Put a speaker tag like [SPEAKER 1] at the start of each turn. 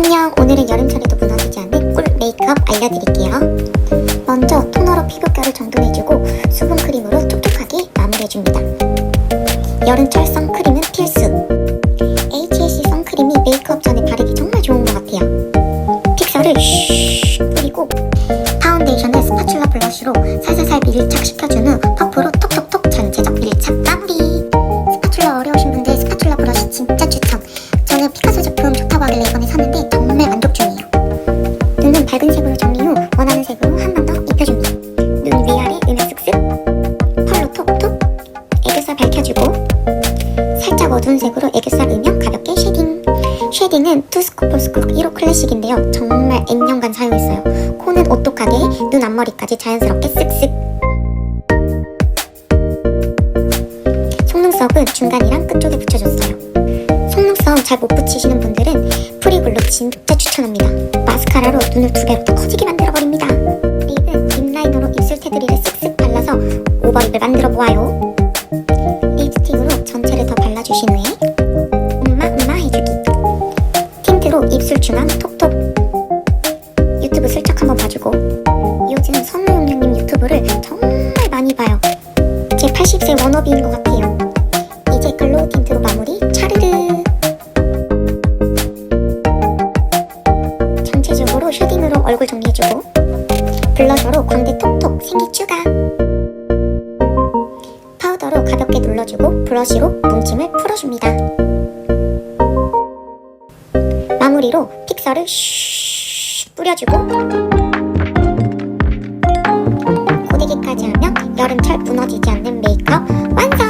[SPEAKER 1] 안녕. 오늘은 여름철에도 무너지지 않는 꿀 메이크업 알려드릴게요. 먼저 토너로 피부결을 정돈해주고 수분 크림으로 촉촉하게 마무리해줍니다. 여름철 선크림은 필수. HAC 선크림이 메이크업 전에 바르기 정말 좋은 것 같아요. 픽서를 슉 뿌리고 파운데이션을 스파츌라 블러쉬로 살살살 밀착시켜준 후 퍼프로 톡톡톡 전체적 밀착 마무리. 스파츌라 어려우신 분들 스파츌라 브러쉬 진짜 추천. 저는 피카소 제품 눈은 밝은 색으로 정리 후 원하는 색으로 한 번 더 입혀줍니다. 눈 위아래 음영 쓱쓱 펄로 톡톡 애교살 밝혀주고 살짝 어두운 색으로 애교살 음영 가볍게 쉐딩. 쉐딩은 투스코폴스쿨 1호 클래식인데요. 정말 N년간 사용했어요. 코는 오똑하게 눈 앞머리까지 자연스럽게 쓱쓱. 속눈썹은 중간이랑 끝쪽에 붙여줬어요 잘 못 붙이시는 분들은 프리글로 진짜 추천합니다. 마스카라로 눈을 두 배로 더 커지게 만들어버립니다. 립은 립라이너로 입술 테두리를 쓱쓱 발라서 오버립을 만들어 보아요. 립스틱으로 전체를 더 발라주신 후에 엄마 엄마 해주기. 틴트로 입술 중앙 톡톡 유튜브 슬쩍 한번 봐주고 블러셔로 광대 톡톡 생기 추가 파우더로 가볍게 눌러주고 브러쉬로 뭉침을 풀어줍니다 마무리로 픽서를 슉 뿌려주고 고데기까지 하면 여름철 무너지지 않는 메이크업 완성!